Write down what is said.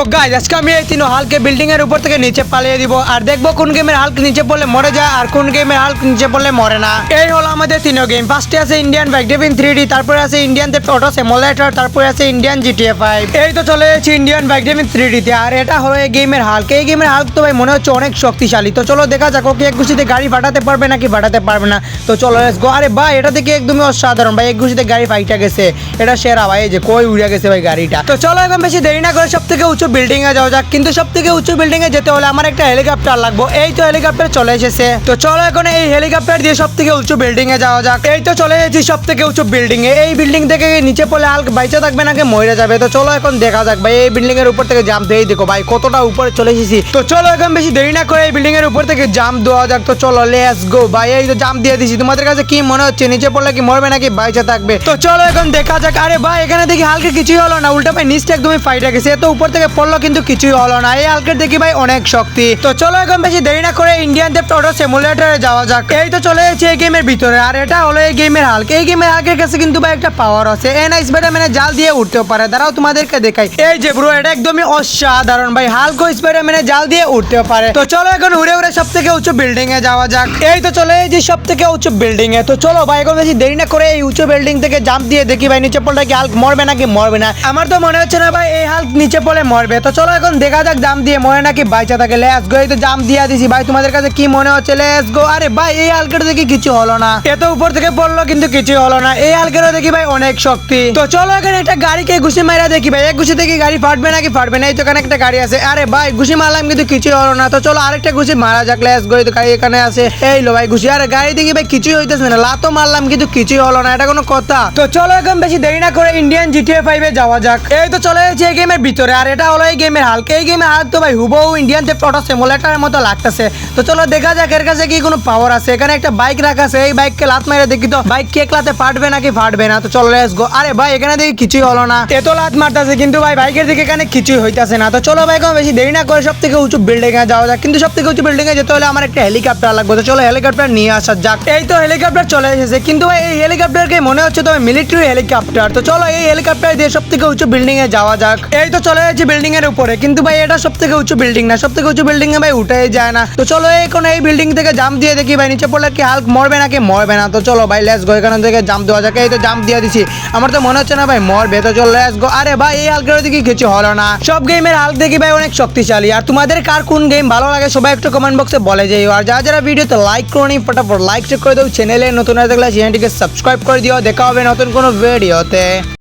তো গাইজ আজকে আমি এই তিন হালকে বিল্ডিং এর উপর থেকে নিচে পালিয়ে দিব। আর দেখব কোন গেমের হালক নিচে পড়লে মরে যায় আর কোন গেমের হালক নিচে পড়লে মরে না। এই হলো আমাদের তিনও গেম ফার্স্টে আছে ইন্ডিয়ান ব্যাকডেভিন থ্রি ডি তারপরে আছে ইন্ডিয়ান অটো সেমোলেটার তারপরে আছে ইন্ডিয়ান জিটিএ ফাইভ এই তো চলে এসেছি ইন্ডিয়ান ব্যাকডেভিন থ্রি ডিতে আর এটা হলো এই গেমের হালক এই গেমের হালক তো ভাই মনে হচ্ছে অনেক শক্তিশালী। তো চলো দেখা যাক ওকে এক ঘুষিতে গাড়ি ফাটাতে পারবে নাকি ফাটাতে পারবে না। তো চলো গো আরে ভাই, এটা দেখে একদমই অসাধারণ। ভাই এক ঘুষিতে গাড়ি ফাইটা গেছে। এটা সেরা ভাই, এই যে কই উড়ে গেছে ভাই গাড়িটা। তো চলো, এখন বেশি দেরি না করে সব থেকে উঁচু বিল্ডিং এ যাওয়া যাক। কিন্তু সব থেকে উঁচু বিল্ডিং এ যেতে হলে আমার একটা হেলিকপ্টার লাগবে। এই তো হেলিকপ্টার চলে এসেছে। তো চলো এখন এই হেলিকপ্টার দিয়ে সব থেকে উঁচু বিল্ডিং এ যাওয়া যাক। এই তো চলে এসেছি সব থেকে উঁচু বিল্ডিং এ। এই বিল্ডিং থেকে নিচে পড়লে হালক বাইচে থাকবে নাকি মরে যাবে। তো চলো এখন দেখা যাক ভাই, এই বিল্ডিং এর উপর থেকে জাম্প দিয়ে দেখো ভাই, কতটা উপরে চলে এসেছি। তো চলো এখন বেশি দেরি না করে এই বিল্ডিং এর উপর থেকে জাম্প দেওয়া যাক। তো চলো লেটস গো ভাই, এই তো জাম্প দিয়ে দিছি তোমাদের কাছে কি মনে হচ্ছে? নিচে পড়লে কি মরবে নাকি বাইচে থাকবে? তো চলো এখন দেখা যাক। আরে ভাই, এখানে দেখি হালকা কিছুই হলো না। উল্টা ভাই, নিচটা একদমই ফাইটে গেছে। এত উপর থেকে পড়ল কিন্তু কিছুই হলো না। এই হালকের দেখি ভাই অনেক শক্তি। তো চলো এখন বেশি দেরি না করে ইন্ডিয়ান দেব অটো সিমুলেটরে যাওয়া যাক। এই তো চলে এসেছি এই গেমের ভিতরে। আর এটা হলো এই গেমের হালক এই গেমের হালকের কাছে কিন্তু ভাই একটা পাওয়ার আছে। এন আইস মানে জাল দিয়ে উঠতেও পারে। দাঁড়াও তোমাদেরকে দেখাই। এই যে ব্রো এটা একদমই অসাধারণ ভাই। হালকো স্পাইডারম্যানে জাল দিয়ে উঠতেও পারে। তো চলো এখন উড়ে উড়ে সব থেকে উঁচু বিল্ডিং এ যাওয়া যাক। এই তো চলে এই সব থেকে উঁচু বিল্ডিং এ তো চলো ভাই, এখন বেশি দেরি না করে এই উঁচু বিল্ডিং থেকে জাম্প দিয়ে দেখি ভাই, নিচে পড়লে কি হাল্ক মরবে নাকি মরবে না। আমার তো মনে হচ্ছে না ভাই, এই হাল্ক নিচে পড়লে মরবে তো চলো এখন দেখা যাক জাম্প দিয়ে মনে নাকি বাইচা থাকে লেটস গো এই তো জাম্প দিয়ে দিছি। ভাই, তোমাদের কাছে কি মনে হচ্ছে? লেটস গো আরে ভাই, এই হালকের দেখি কিছু হলো না। এত উপর থেকে পড়ল, কিন্তু কিছু হলো না। এই হালকেরও দেখি ভাই, অনেক শক্তি। তো চলো এখন একটা গাড়িকে ঘুষি মারা দেখি ভাই। এক ঘুষি থেকে গাড়ি ফাটবে নাকি ফাটবে না? এই তো এখানে একটা গাড়ি আছে। আরে ভাই, ঘুষি মারলাম, কিন্তু কিছু হলো না। তো চলো আরেকটা ঘুষি মারা যাক। লেস গো এই তো গাড়ি এখানে আছে। এই লো ভাই ঘুষি। আরে গাড়ি দেখি ভাই, কিছুই হইতেছে না। লাতো মারলাম, কিন্তু কিছুই হলো না। এটা কোনো কথা। তো চলো এখন বেশি দেরি না করে ইন্ডিয়ান জিটিএ ফাইভে যাওয়া যাক। এই তো চলে এসেছি এই গেমের ভিতরে। আর এটা হলো এই গেমের হালক এই গেমের হালক তো ভাই? হুবহু ইন্ডিয়ান যে অটো সিমুলেটারের মতো লাগতেছে। তো চলো দেখা যাক, এর কাছে কি কোনো পাওয়ার আছে। এখানে একটা বাইক রাখা আছে। এই বাইককে লাত মেরে দেখি তো বাইক কে লাতে ফাটবে নাকি ফাটবে না? তো চলো লেটস গো আরে ভাই, এখানে দেখি কিছুই হলো না। এত লাত মারতেছে, কিন্তু ভাই বাইকের দিকে এখানে কিছুই হইতাছে না। তো চলো ভাই, কোনো বেশি দেরি না করে সব থেকে উঁচু বিল্ডিং এ যাওয়া যাক। কিন্তু সব থেকে উঁচু বিল্ডিং এ যেতে হলে আমার একটা হেলিকপ্টার লাগবে। তো চলো হেলিকপ্টার নিয়ে আসা যাক। এই তো হেলিকপ্টার চলে এসেছে। কিন্তু ভাই, এই হেলিকপ্টারকে মনে হচ্ছে তো মিলিটারি হেলিকপ্টার তো চলো, এই হেলিকপ্টার দিয়ে সব থেকে উঁচু বিল্ডিং এ যাওয়া যাক। এই তো চলে যাচ্ছে বিল্ডিং এর উপরে। কিন্তু ভাই, এটা সব থেকে উঁচু বিল্ডিং না। সব থেকে উঁচু বিল্ডিং এ ভাই উঠে যায় না। তো চলো এখন এই বিল্ডিং থেকে জাম্প দিয়ে দেখি ভাই, নিচে পড়লে কি হাল্ক মরবে নাকি মরবে না? তো চলো ভাই লেস গো এখান থেকে জাম্প দেওয়া যাক। এই তো জাম্প দিয়ে দিছি। আমার তো মনে হচ্ছে না ভাই, মরবে। তো চলো লেস গো আরে ভাই, এই হালকের দিকে কিছু হলো না। সব গেমের হাল্ক দেখি ভাই অনেক শক্তিশালী। আর তোমাদের কার কোন গেম ভালো লাগে, সবাই একটু কমেন্ট বক্সে বলে যাইও আর যারা যারা ভিডিওতে লাইক করনি, ফটাফট লাইক চেক করে দাও। চ্যানেলে নতুন হয়ে থাকলে চ্যানেলটিকে সাবস্ক্রাইব করে দিও। দেখা হবে নতুন কোনো ভিডিওতে